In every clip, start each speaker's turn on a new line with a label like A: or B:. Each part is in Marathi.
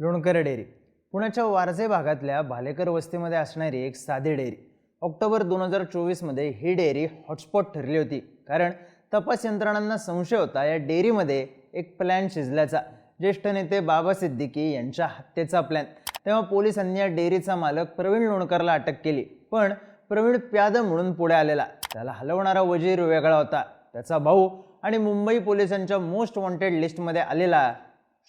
A: लोणकर डेअरी. पुण्याच्या वारजे भागातल्या भालेकर वस्तीमध्ये असणारी एक साधी डेअरी. ऑक्टोबर दोन हजार चोवीसमध्ये ही डेअरी हॉटस्पॉट ठरली होती. कारण तपास यंत्रणांना संशय होता या डेअरीमध्ये एक प्लॅन शिजल्याचा. ज्येष्ठ नेते बाबा सिद्दीकी यांच्या हत्येचा प्लॅन तेव्हा पोलिसांनी या डेअरीचा मालक प्रवीण लोणकरला अटक केली. पण प्रवीण प्याद म्हणून पुढे आलेला. त्याला हलवणारा वजीर वेगळा होता. त्याचा भाऊ आणि मुंबई पोलिसांच्या मोस्ट वॉन्टेड लिस्टमध्ये आलेला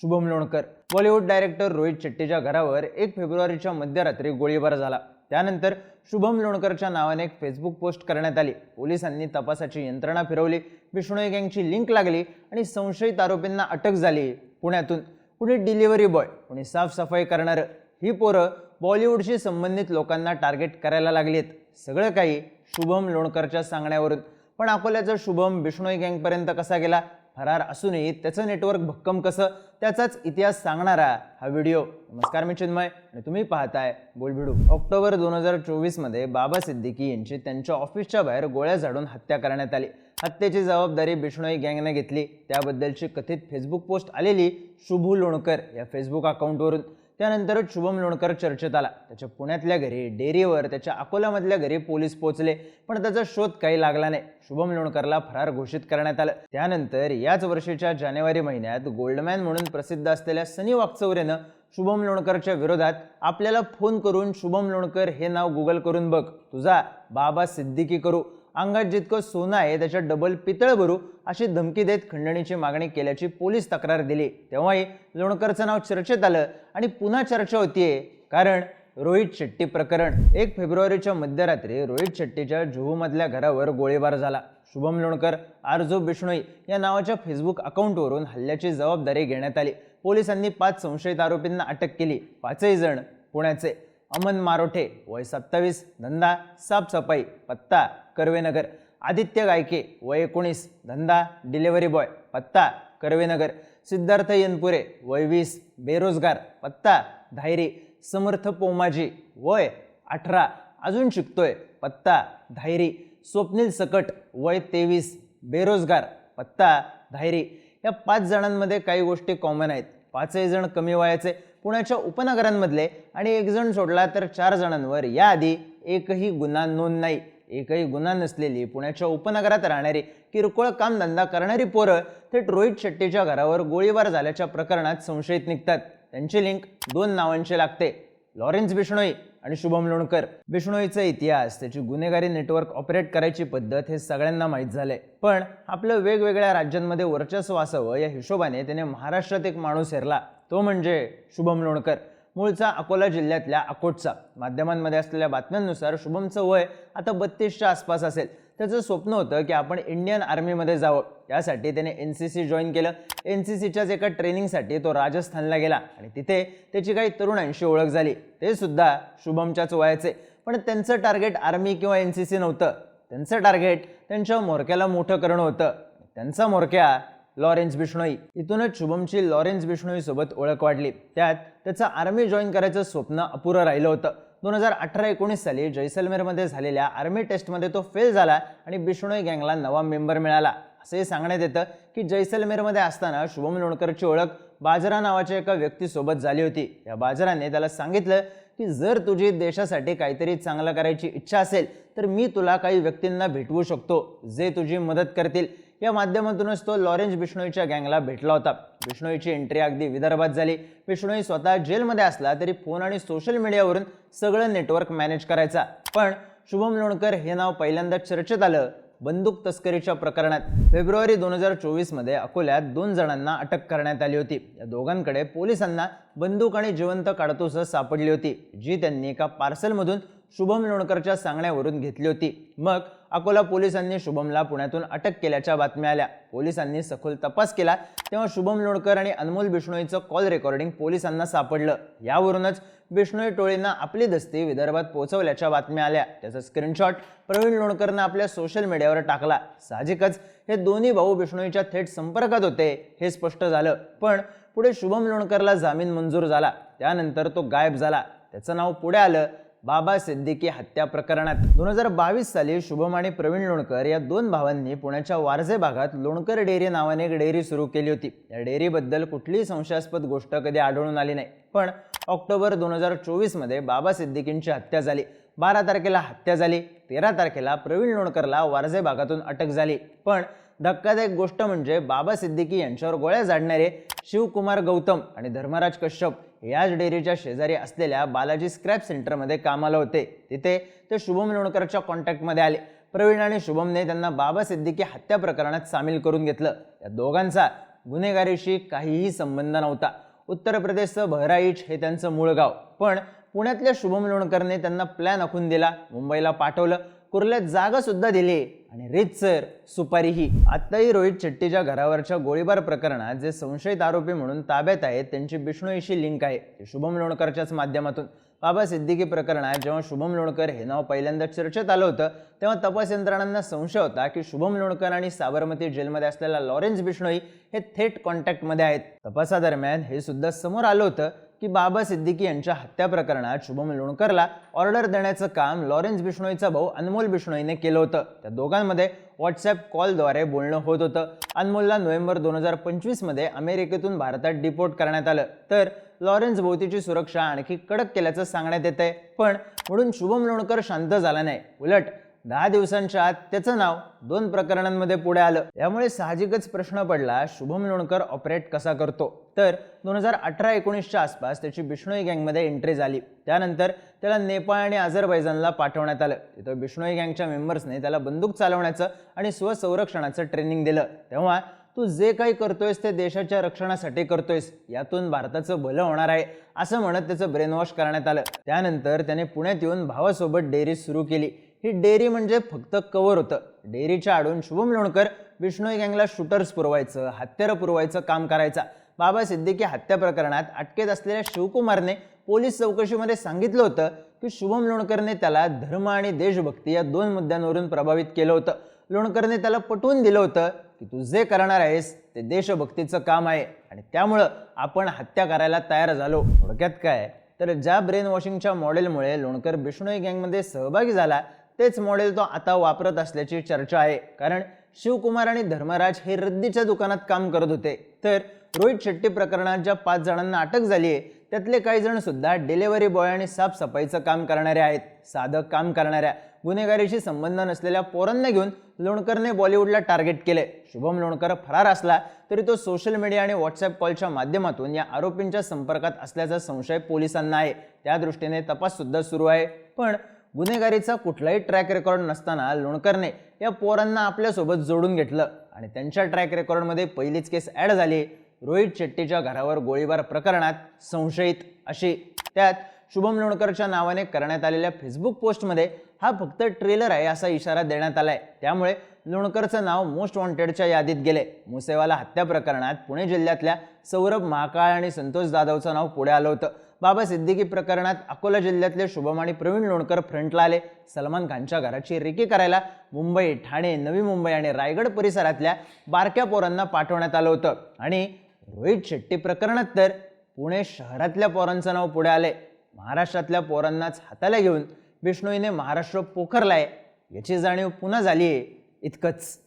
A: शुभम लोणकर. बॉलिवूड डायरेक्टर रोहित शेट्टीच्या घरावर एक फेब्रुवारीच्या मध्यरात्री गोळीबार झाला. त्यानंतर शुभम लोणकरच्या नावाने एक फेसबुक पोस्ट करण्यात आली. पोलिसांनी तपासाची यंत्रणा फिरवली. बिष्णोई गँगची लिंक लागली आणि संशयित आरोपींना अटक झाली पुण्यातून. कुणी डिलिव्हरी बॉय कुणी साफसफाई करणारं ही पोरं बॉलिवूडशी संबंधित लोकांना टार्गेट करायला लागली आहेत सगळं काही शुभम लोणकरच्या सांगण्यावरून. पण अकोल्याचा शुभम बिष्णोई गँगपर्यंत कसा गेला? फरार असूनही त्याचं नेटवर्क भक्कम कसं? त्याचाच इतिहास सांगणारा हा व्हिडिओ नमस्कार मी चिन्मय आणि तुम्ही पाहताय बोलभिडू ऑक्टोबर दोन हजार चोवीसमध्ये बाबा सिद्दीकी यांची त्यांच्या ऑफिसच्या बाहेर गोळ्या झाडून हत्या करण्यात आली. हत्येची जबाबदारी बिष्णोई गँगने घेतली. त्याबद्दलची कथित फेसबुक पोस्ट आलेली शुभू लोणकर या फेसबुक अकाउंटवरून त्यानंतरच शुभम लोणकर चर्चेत आला. त्याच्या पुण्यातल्या घरी डेअरीवर त्याच्या अकोल्यामधल्या घरी पोलीस पोहोचले. पण त्याचा शोध काही लागला नाही. शुभम लोणकरला फरार घोषित करण्यात आलं. त्यानंतर याच वर्षीच्या जानेवारी महिन्यात गोल्डमॅन म्हणून प्रसिद्ध असलेल्या सनी वाकचौरेनं शुभम लोणकरच्या विरोधात आपल्याला फोन करून शुभम लोणकर हे नाव गुगल करून बघ. तुझा बाबा सिद्दीकी करू. अंगात जितकं सोनं आहे त्याच्या डबल पितळ भरू अशी धमकी देत खंडणीची मागणी केल्याची पोलीस तक्रार दिली. तेव्हाही लोणकरचं नाव चर्चेत आलं आणि पुन्हा चर्चा होतीये. कारण रोहित शेट्टी प्रकरण एक फेब्रुवारीच्या मध्यरात्री रोहित शेट्टीच्या जुहूमधल्या घरावर गोळीबार झाला. शुभम लोणकर आरजो बिष्णोई या नावाच्या फेसबुक अकाउंटवरून हल्ल्याची जबाबदारी घेण्यात आली. पोलिसांनी पाच संशयित आरोपींना अटक केली. पाचही जण पुण्याचे. अमन मारोठे वय सत्तावीस धंदा साफसफाई पत्ता कर्वेनगर. आदित्य गायके वय एकोणीस धंदा डिलेवरी बॉय पत्ता कर्वेनगर. सिद्धार्थ यनपुरे वय वीस बेरोजगार पत्ता धायरी. समर्थ पोमाजी वय अठरा अजून शिकतोय पत्ता धायरी. स्वप्नील सकट वय तेवीस बेरोजगार पत्ता धायरी. या पाच जणांमध्ये काही गोष्टी कॉमन आहेत. पाचही जण कमी वयाचे पुण्याच्या उपनगरांमधले आणि एक जण सोडला तर चार जणांवर. याआधी एकही गुन्हा नोंद नाही. एकही गुन्हा नसलेली पुण्याच्या उपनगरात राहणारी किरकोळ कामधंदा करणारी पोरं थेट रोहित शेट्टीच्या घरावर गोळीबार झाल्याच्या प्रकरणात संशयित निघतात. त्यांची लिंक दोन नावांची लागते. लॉरेन्स बिष्णोई आणि शुभम लोणकर. बिष्णोईचा इतिहास त्याची गुन्हेगारी नेटवर्क ऑपरेट करायची पद्धत हे सगळ्यांना माहीत झालंय. पण आपलं वेगवेगळ्या राज्यांमध्ये वर्चस्व असावं या हिशोबाने त्याने महाराष्ट्रात एक माणूस हेरला. तो म्हणजे शुभम लोणकर. मूळचा अकोला जिल्ह्यातल्या अकोटचा. माध्यमांमध्ये असलेल्या बातम्यांनुसार शुभमचं वय आता बत्तीसच्या आसपास असेल. त्याचं स्वप्न होतं की आपण इंडियन आर्मीमध्ये जावं. त्यासाठी त्याने एन सी सी जॉईन केलं. एन सी सीच्याच एका ट्रेनिंगसाठी तो राजस्थानला गेला आणि तिथे त्याची काही तरुणांशी ओळख झाली. ते सुद्धा शुभमच्याच वयाचे. पण त्यांचं टार्गेट आर्मी किंवा एन सी सी नव्हतं. त्यांचं टार्गेट त्यांच्या मोरक्याला मोठं करणं होतं. त्यांचा मोरक्या लॉरेन्स बिष्णोई. इथूनच शुभमची लॉरेन्स बिष्णोई सोबत ओळख वाढली. त्यात त्याचं आर्मी जॉईन करायचं स्वप्न अपुरं राहिलं होतं. दोन हजार अठरा एकोणीस साली जैसलमेरमध्ये झालेल्या आर्मी टेस्टमध्ये तो फेल झाला आणि बिष्णोई गँगला नवा मेंबर मिळाला. असंही सांगण्यात येतं की जैसलमेरमध्ये असताना शुभम लोणकरची ओळख बाजरा नावाच्या एका व्यक्तीसोबत झाली होती. या बाजराने त्याला सांगितलं की जर तुझी देशासाठी काहीतरी चांगलं करायची इच्छा असेल तर मी तुला काही व्यक्तींना भेटवू शकतो जे तुझी मदत करतील. या माध्यमातूनच तो लॉरेन्स बिष्णोईच्या गँगला भेटला होता. बिष्णोईची एंट्री अगदी विदर्भात झाली. बिष्णोई स्वतः जेलमध्ये असला तरी फोन आणि सोशल मीडियावरून सगळं नेटवर्क मॅनेज करायचा. पण शुभम लोणकर हे नाव पहिल्यांदा चर्चेत आलं. बंदूक तस्करीच्या प्रकरणात फेब्रुवारी दोन हजार चोवीसमध्ये अकोल्यात दोन जणांना अटक करण्यात आली होती. या दोघांकडे पोलिसांना बंदूक आणि जिवंत काडतूस सापडली होती जी त्यांनी एका पार्सलमधून शुभम लोणकरच्या सांगण्यावरून घेतली होती. मग अकोला पोलिसांनी शुभमला पुण्यातून अटक केल्याच्या बातम्या आल्या. पोलिसांनी सखोल तपास केला तेव्हा शुभम लोणकर आणि अनमोल बिष्णोईचं कॉल रेकॉर्डिंग पोलिसांना सापडलं. यावरूनच बिष्णोई टोळींना आपली दस्ती विदर्भात पोहोचवल्याच्या बातम्या आल्या. त्याचा स्क्रीनशॉट प्रवीण लोणकरनं आपल्या सोशल मीडियावर टाकला. साहजिकच हे दोन्ही भाऊ बिष्णोईच्या थेट संपर्कात होते हे स्पष्ट झालं. पण पुढे शुभम लोणकरला जामीन मंजूर झाला. त्यानंतर तो गायब झाला. त्याचं नाव पुढे आलं. बाबा सिद्दीकी हत्या प्रकरणात. दोन हजार बावीस साली शुभम आणि प्रवीण लोणकर या दोन भावांनी पुण्याच्या वारजे भागात लोणकर डेअरी नावाने एक डेअरी सुरू केली होती. या डेअरीबद्दल कुठलीही संशयास्पद गोष्ट कधी आढळून आली नाही. पण ऑक्टोबर दोन हजार चोवीसमध्ये बाबा सिद्दीकींची हत्या झाली. बारा तारखेला हत्या झाली. तेरा तारखेला प्रवीण लोणकरला वारजे भागातून अटक झाली. पण धक्कादायक गोष्ट म्हणजे बाबा सिद्दीकी यांच्यावर गोळ्या झाडणारे शिवकुमार गौतम आणि धर्मराज कश्यप याच डेअरीच्या शेजारी असलेल्या बालाजी स्क्रॅप सेंटरमध्ये कामाला होते. तिथे ते शुभम लोणकरच्या कॉन्टॅक्टमध्ये आले. प्रवीण आणि शुभमने त्यांना बाबा सिद्दीकी हत्या प्रकरणात सामील करून घेतलं. या दोघांचा गुन्हेगारीशी काहीही संबंध नव्हता. उत्तर प्रदेशचं बहराईच हे त्यांचं मूळ गाव. पण पुण्यातल्या शुभम लोणकरने त्यांना प्लॅन आखून दिला. मुंबईला पाठवलं. कुर्ल्यात जागा सुद्धा दिली. आणि रितसर सुपारीही. आत्ताही रोहित शेट्टीच्या घरावरच्या गोळीबार प्रकरणात जे संशयित आरोपी म्हणून ताब्यात आहेत त्यांची बिष्णोईशी लिंक आहे. ते शुभम लोणकरच्याच माध्यमातून. बाबा सिद्दीकी प्रकरणात जेव्हा शुभम लोणकर हे नाव पहिल्यांदा चर्चेत आलं होतं तेव्हा तपास यंत्रणांना संशय होता की शुभम लोणकर आणि साबरमती जेलमध्ये असलेला लॉरेन्स बिष्णोई हे थेट कॉन्टॅक्टमध्ये आहेत. तपासादरम्यान हे सुद्धा समोर आलं होतं की बाबा सिद्दीकी यांच्या हत्या प्रकरणात शुभम लोणकरला ऑर्डर देण्याचं काम लॉरेन्स बिष्णोईचा भाऊ अनमोल बिष्णोईने केलं होतं. त्या दोघांमध्ये व्हॉट्सॲप कॉलद्वारे बोलणं होत होतं. अनमोलला नोव्हेंबर दोन हजार पंचवीसमध्ये अमेरिकेतून भारतात डिपोर्ट करण्यात आलं. तर लॉरेन्स भोवतीची सुरक्षा आणखी कडक केल्याचं सांगण्यात येत आहे पण म्हणून शुभम लोणकर शांत झाला नाही. उलट दहा दिवसांच्या आत त्याचं नाव दोन प्रकरणांमध्ये पुढे आलं. यामुळे साहजिकच प्रश्न पडला शुभम लोणकर ऑपरेट कसा करतो? तर दोन हजार अठरा एकोणीसच्या आसपास त्याची बिष्णोई गँगमध्ये एंट्री झाली. त्यानंतर त्याला नेपाळ आणि अझरबैजानला पाठवण्यात आलं. तिथं बिष्णोई गँगच्या मेंबर्सने त्याला बंदूक चालवण्याचं आणि स्वसंरक्षणाचं ट्रेनिंग दिलं. तेव्हा तू जे काही करतोयस ते देशाच्या रक्षणासाठी करतोयस. यातून भारताचं भलं होणार आहे असं म्हणत त्याचं ब्रेनवॉश करण्यात आलं. त्यानंतर त्याने पुण्यात येऊन भावासोबत डेअरी सुरू केली. ही डेअरी म्हणजे फक्त कवर होतं. डेअरीच्या आडून शुभम लोणकर विष्णू गँगला शूटर्स पुरवायचं हत्यारं पुरवायचं काम करायचा. बाबा सिद्दीकी हत्या प्रकरणात अटकेत असलेल्या शिवकुमारने पोलीस चौकशीमध्ये सांगितलं होतं की शुभम लोणकरने त्याला धर्म आणि देशभक्ती या दोन मुद्द्यांवरून प्रभावित केलं होतं. लोणकरने त्याला पटवून दिलं होतं की तू जे करणार आहेस ते देशभक्तीचं काम आहे आणि त्यामुळं आपण हत्या करायला तयार झालो. थोडक्यात काय? तर ज्या ब्रेन वॉशिंगच्या मॉडेलमुळे लोणकर बिष्णोई गँगमध्ये सहभागी झाला तेच मॉडेल तो आता वापरत असल्याची चर्चा आहे. कारण शिवकुमार आणि धर्मराज हे रद्दीच्या दुकानात काम करत होते. तर रोहित शेट्टी प्रकरणात ज्या पाच जणांना अटक झाली आहे त्यातले काही जण सुद्धा डिलेव्हरी बॉय आणि साफसफाईचं काम करणारे आहेत. साधं काम करणाऱ्या गुन्हेगारीशी संबंध नसलेल्या पोरांना घेऊन लोणकरने बॉलिवूडला टार्गेट केले. शुभम लोणकर फरार असला तरी तो सोशल मीडिया आणि व्हॉट्सअप कॉलच्या माध्यमातून या आरोपींच्या संपर्कात असल्याचा संशय पोलिसांना आहे. त्या दृष्टीने तपास सुद्धा सुरू आहे. पण गुन्हेगारीचा कुठलाही ट्रॅक रेकॉर्ड नसताना लोणकरने या पोरांना आपल्यासोबत जोडून घेतलं आणि त्यांच्या ट्रॅक रेकॉर्डमध्ये पहिलीच केस ॲड झाली. रोहित शेट्टीच्या घरावर गोळीबार प्रकरणात संशयित अशी. त्यात शुभम लोणकरच्या नावाने करण्यात आलेल्या फेसबुक पोस्टमध्ये हा फक्त ट्रेलर आहे असा इशारा देण्यात आलाय. त्यामुळे लोणकरचं नाव मोस्ट वॉन्टेडच्या यादीत गेले. मुसेवाला हत्या प्रकरणात पुणे जिल्ह्यातल्या सौरभ महाकाळ आणि संतोष जाधवचं नाव पुढे आलं होतं. बाबा सिद्दीकी प्रकरणात अकोला जिल्ह्यातले शुभम आणि प्रवीण लोणकर फ्रंटला आले सलमान खानच्या घराची रेकी करायला मुंबई ठाणे नवी मुंबई आणि रायगड परिसरातल्या बारक्या पोरांना पाठवण्यात आलं होतं. आणि रोहित शेट्टी प्रकरणात तर पुणे शहरातल्या पोरांचं नाव पुढे आले महाराष्ट्रातल्या पोरांनाच हाताला घेऊन बिष्णोईने महाराष्ट्र पोखरलाय. याची जाणीव पुन्हा झाली आहे इतकंच.